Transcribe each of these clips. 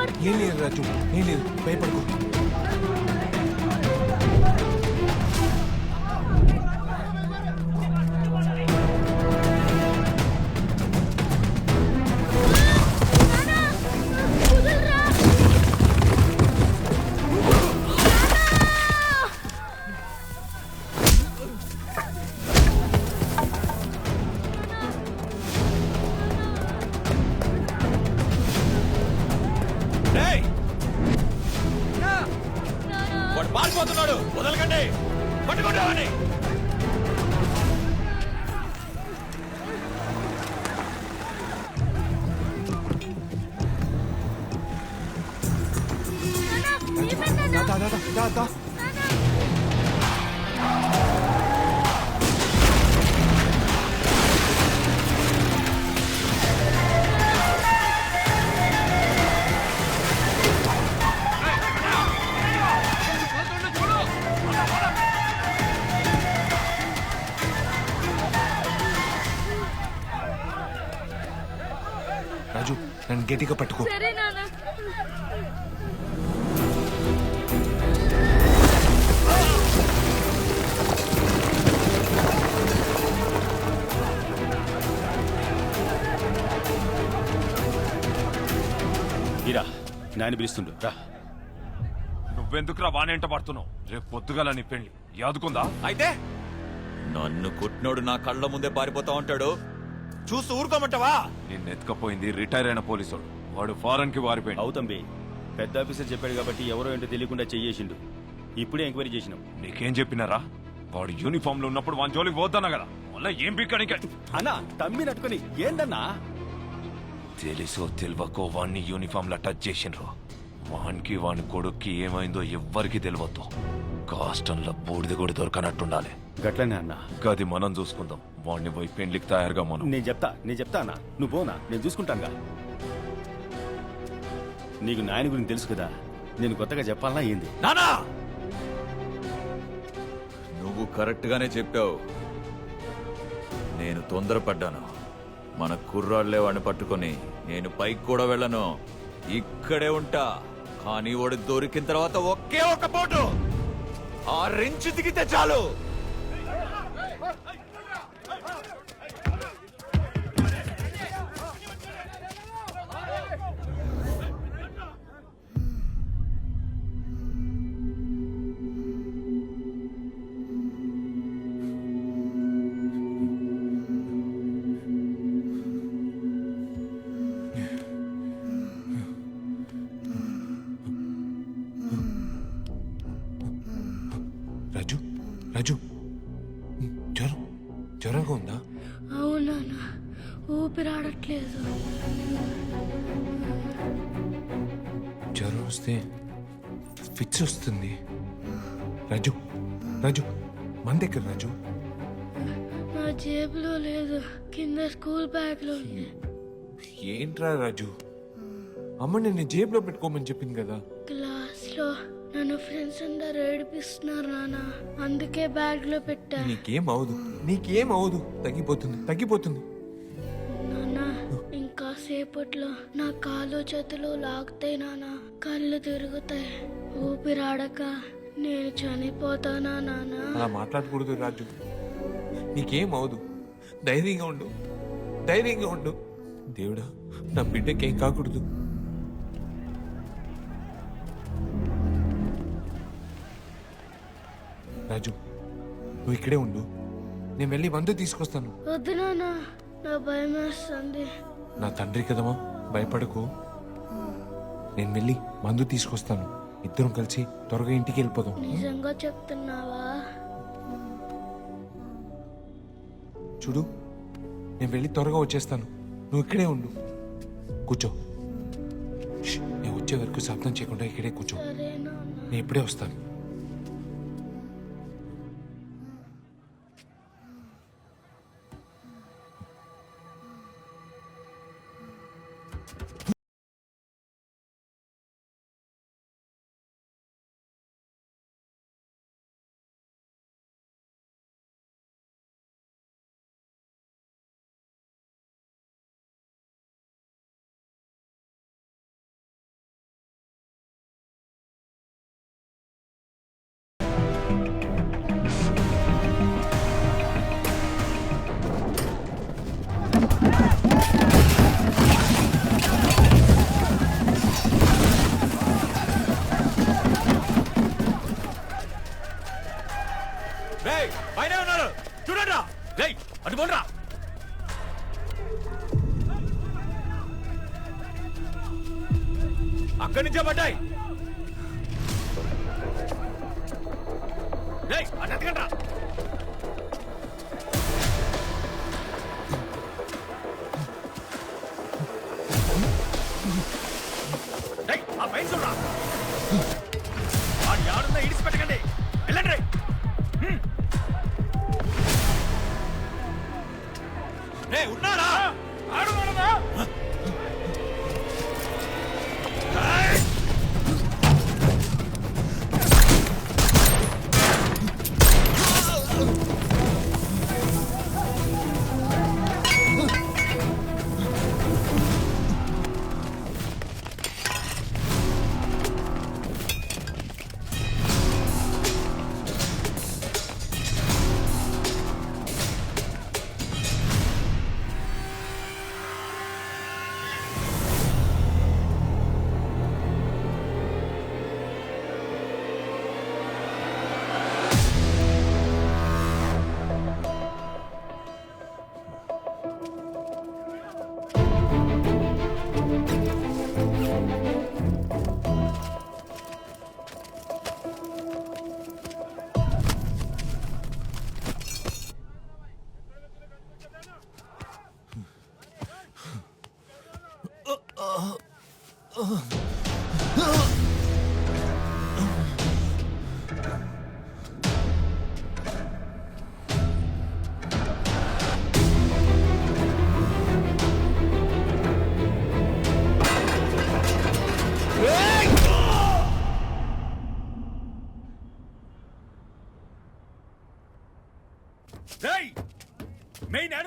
ఏం లేదు రాజు ఏం లేదు. భయపడుకో. దా దా దా దా దా రాజు నన్ను గట్టిగా పట్టుకో. నాయన పిలుస్తుండు. రా. నువ్వెందుకురా వానేంట పడుతున్నావు? రేపు పొద్దుగల నీ పెళ్ళి. యాదుకుందా? అయితే? నన్ను కొట్టినోడు నా కళ్ళ ముందే పారిపోతా ఉంటాడు. చూసి ఊరుకోమంటావా? నిన్ను ఎత్తుకపోయింది రిటైర్ అయిన పోలీసుడు. వాడు ఫారెన్కి వారిపోయింది అవు తంబి పెద్ద ఆఫీసర్ చెప్పాడు కాబట్టి ఎవరో ఏంటో తెలియకుండా చెయ్యేసిండు. ఇప్పుడే ఎంక్వైరీ చేసినాం. నీకేం చెప్పినారా? వాడు యూనిఫామ్లో ఉన్నప్పుడు వాని జోలికి పోతానా కదా మళ్ళీ ఏం పిక్కడికి అన్నా తమ్మి నట్టుకొని ఏందన్నా? తెలుసో తెలివకో వాణ్ణి యూనిఫామ్ లా టచ్ చేసిండ్రు. వానికి వాని కొడుక్కి ఏమైందో ఎవ్వరికి తెలియద్దు కాస్టంలో బూడిద కూడా దొరకనట్టుండాలి. గట్లనే అన్నా. గది మనం చూసుకుందాం. వాడిని పోయి పెండ్లికి తయారుగా మనం. నేను చెప్తా నేను చెప్తా అన్నా. నువ్వు పోనా? నేను చూసుకుంటానుగా. నీకు నాయన గురించి తెలుసు కదా. నేను కొత్తగా చెప్పాలన్నా ఏంది? నానా! నువ్వు కరెక్ట్ గానే చెప్పావు. నేను తొందరపడ్డాను. మన కుర్రాళ్ళే వాడిని పట్టుకొని నేను పైకి కూడా వెళ్ళను. ఇక్కడే ఉంటా. కానీ వాడు దొరికిన తర్వాత ఒకే ఒక పోటు. ఆ రెంచు దిగితే చాలు. ఊపిరాడట్లేదు. జ్వరం వస్తే ఫిక్స్ వస్తుంది. రాజు రాజు మన దగ్గర రాజు? నా జేబులో లేదు. కింద స్కూల్ బ్యాగ్లో ఉంది. ఏంట్రా రాజు? అమ్మ నిన్ను జేబులో పెట్టుకోమని చెప్పింది కదా? క్లాస్లో నన్ను ఫ్రెండ్స్ అందరు ఏడిపిస్తున్నారు నాన్న. అందుకే బ్యాగ్లో పెట్టా. నీకేం అవదు. నీకేం అవదు. తగ్గిపోతుంది తగ్గిపోతుంది. సేపట్లో నా కాలు చేతులు లాగుతాయి నాన్న కళ్ళు తిరుగుతాయి. ఊపిరాడక నేను చనిపోతానా నాన్న అలా మాట్లాడకూడదు రాజు. నీకేం అవదు. ధైర్యంగా ఉండు. ధైర్యంగా ఉండు. దేవుడా నా బిడ్డకేం కాకూడదు. రాజు నువ్వు ఇక్కడే ఉండు. నేను వెళ్ళి మందు తీసుకొస్తాను. వద్దు నాన్న నా భయం వేస్తుంది. నా తండ్రి కదమా భయపడకు. నేను వెళ్ళి మందు తీసుకొస్తాను. ఇద్దరం కలిసి త్వరగా ఇంటికి వెళ్ళిపోదాం. నిజంగా చెప్తున్నావా? చూడు నేను వెళ్ళి త్వరగా వచ్చేస్తాను. నువ్వు ఇక్కడే ఉండు. కూర్చో. నేను వచ్చే వరకు శబ్దం చేయకుండా ఇక్కడే కూర్చో. నేను ఇప్పుడే వస్తాను. ఉంటాయి నుంచే ఆ పైన చూడరా.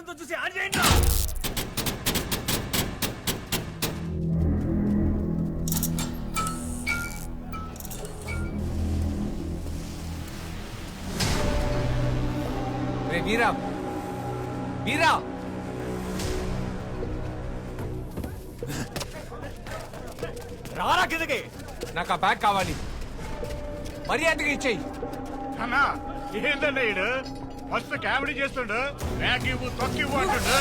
యాడంతో చూసి ఆన్ చేయండి రా. రే వీరా వీరా రారా కిందకి! నాకు ఆ బ్యాగ్ కావాలి. మర్యాదగా ఇచ్చేయి. అన్నా ఏంటన్నా మస్తు కామెడీ చేస్తుండు. బ్యాగ్ ఇవ్వు తొక్కి ఇవ్వు అంటుండు.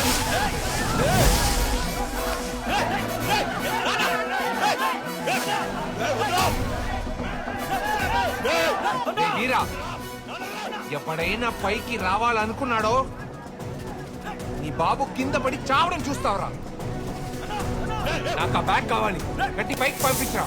ఎప్పుడైనా పైకి రావాలనుకున్నాడో నీ బాబు కింద పడి చావడం చూస్తావురా. నాకు ఆ బ్యాగ్ కావాలి. గట్టి పైకి పంపించరా.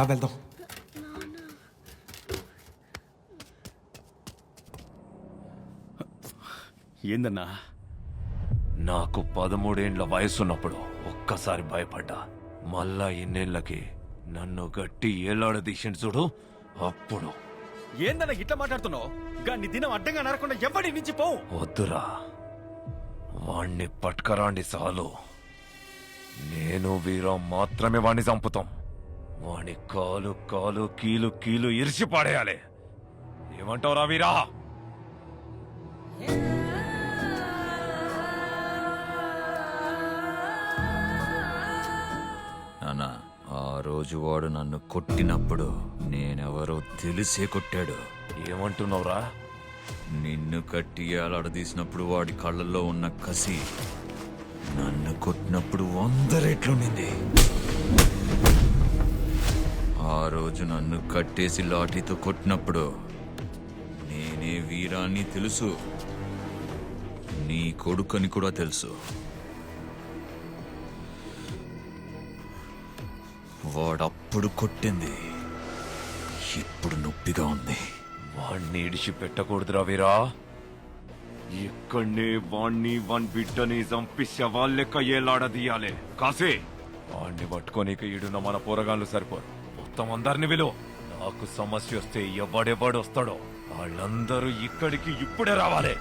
దా వెళ్దాం. ఏందన్నా? నాకు పదమూడేండ్ల వయసున్నప్పుడు ఒక్కసారి భయపడ్డా. మళ్ళా ఇన్నేళ్ళకి నన్ను గట్టి ఏలాడదీసిండు చూడు అప్పుడు. ఏందన్నా ఇట్లా మాట్లాడుతున్నావు? గాన్ని దినం అడ్డంగా నరకుండా ఎవడి నుంచి పోవు వద్దురా. వాణ్ణి పట్కరాండి చాలు నేను వీరం మాత్రమే వాణ్ణి చంపుతాం. వాణ్ణి కాలు కాలు కీలు కీలు ఇరిచి పాడేయాలి. ఏమంటావురా వీరా? నాన్న ఆ రోజు వాడు నన్ను కొట్టినప్పుడు నేనెవరో తెలిసే కొట్టాడు. ఏమంటున్నావురా? నిన్ను కట్టి ఏలాడదీసినప్పుడు వాడి కళ్ళల్లో ఉన్న కసి నన్ను కొట్టినప్పుడు వంద రెట్లుండింది ఆ రోజు నన్ను కట్టేసి లాఠీతో కొట్టినప్పుడు నేనే వీరాన్ని తెలుసు. నీ కొడుకని కూడా తెలుసు. వాడప్పుడు కొట్టింది. ఇప్పుడు నొప్పిగా ఉంది. వాణ్ణి ఇడిచి పెట్టకూడదురా వీరా. ఇక్కడనే వాణ్ణి వన్ బిడ్డని చంపి శవాళ్ళెక్క ఏలాడదీయాలి. కాసే! వాణ్ణి పట్టుకోనీకి ఈడున్న మన పోరగాళ్ళు సరిపోరు. మొత్తం అందరిని విలువ నాకు సమస్య వస్తే ఎవడెవడు వస్తాడో? వాళ్ళందరూ ఇక్కడికి ఇప్పుడే రావాలి.